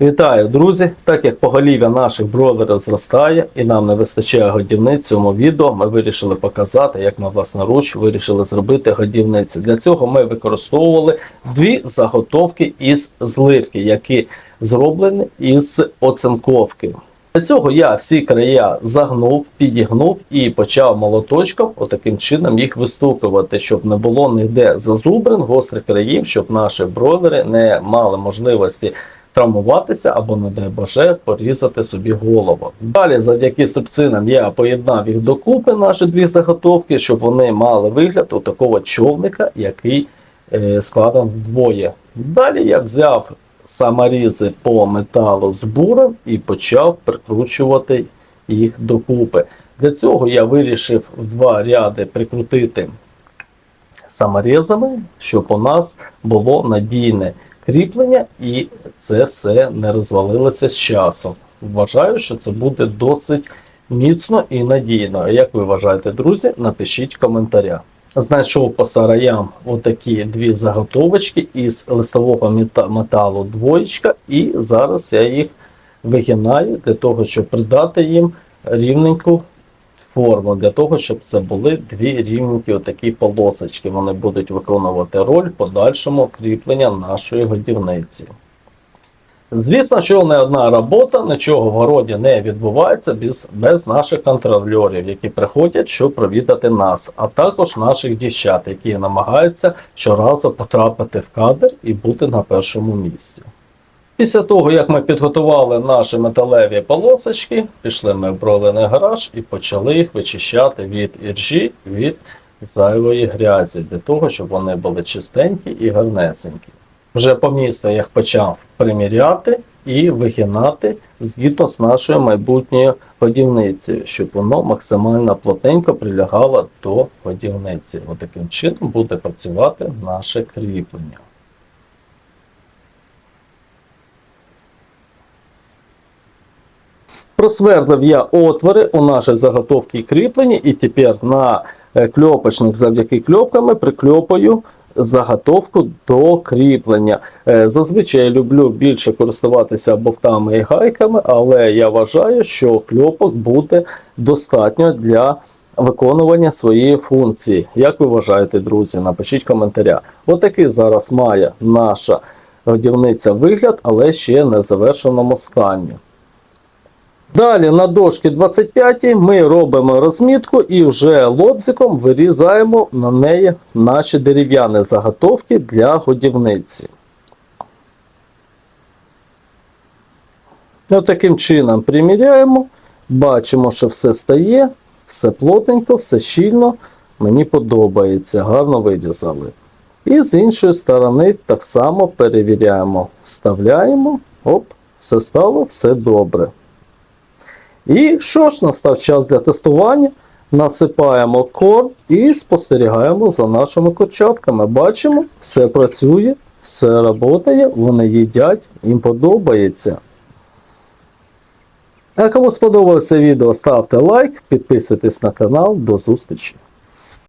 Вітаю, друзі! Так як поголів'я наших бройлерів зростає і нам не вистачає годівниць в цьому відео, ми вирішили показати, як ми власноруч вирішили зробити годівниці. Для цього ми використовували дві заготовки із зливки, які зроблені із оцинковки. Для цього я всі края загнув, підігнув і почав молоточком отаким чином їх вистукувати, щоб не було ніде зазубрин, гострих країв, щоб наші бройлери не мали можливості травмуватися або, не дай Боже, порізати собі голову. Далі, завдяки струбцинам, я поєднав їх докупи, наші дві заготовки, щоб вони мали вигляд у такого човника, який е, складен вдвоє. Далі я взяв саморізи по металу з буром і почав прикручувати їх докупи. Для цього я вирішив в два ряди прикрутити саморізами, щоб у нас було надійне кріплення і це все не розвалилося з часом. Вважаю, що це буде досить міцно і надійно. Як ви вважаєте, друзі, напишіть в коментарях. Знайшов по сараям отакі дві заготовочки із листового металу двоєчка, і зараз я їх вигинаю для того, щоб придати їм рівненьку форму, для того, щоб це були дві рівненькі отакі полосочки. Вони будуть виконувати роль подальшому кріплення нашої годівниці. Звісно, що не одна робота, нічого в городі не відбувається без, без наших контрольорів, які приходять, щоб провідати нас, а також наших дівчат, які намагаються щоразу потрапити в кадр і бути на першому місці. Після того, як ми підготували наші металеві полосочки, пішли ми в бролений гараж і почали їх вичищати від іржі, від зайвої грязі, для того, щоб вони були чистенькі і гарнесенькі. Вже по місту я почав приміряти і вигинати згідно з нашою майбутньою годівницею, щоб воно максимально плотненько прилягало до годівниці. Отаким чином буде працювати наше кріплення. Просверлив я отвори у нашій заготовці кріплення і тепер на е, кльопочник завдяки кльопками прикльопаю заготовку до кріплення. Е, Зазвичай люблю більше користуватися бовтами і гайками, але я вважаю, що кльопок буде достатньо для виконування своєї функції. Як ви вважаєте, друзі? Напишіть в коментарях. Отакий зараз має наша годівниця вигляд, але ще не завершеному стані. Далі на дошці 25 ми робимо розмітку і вже лобзиком вирізаємо на неї наші дерев'яні заготовки для годівниці. Ось таким чином приміряємо, бачимо, що все стає, все плотненько, все щільно. Мені подобається, гарно вирізали. І з іншої сторони так само перевіряємо, вставляємо, оп, все стало, все добре. І що ж, настав час для тестування. Насипаємо корм і спостерігаємо за нашими курчатками. Бачимо, все працює, все працює, вони їдять, їм подобається. А кому сподобалося відео, ставте лайк, підписуйтесь на канал. До зустрічі!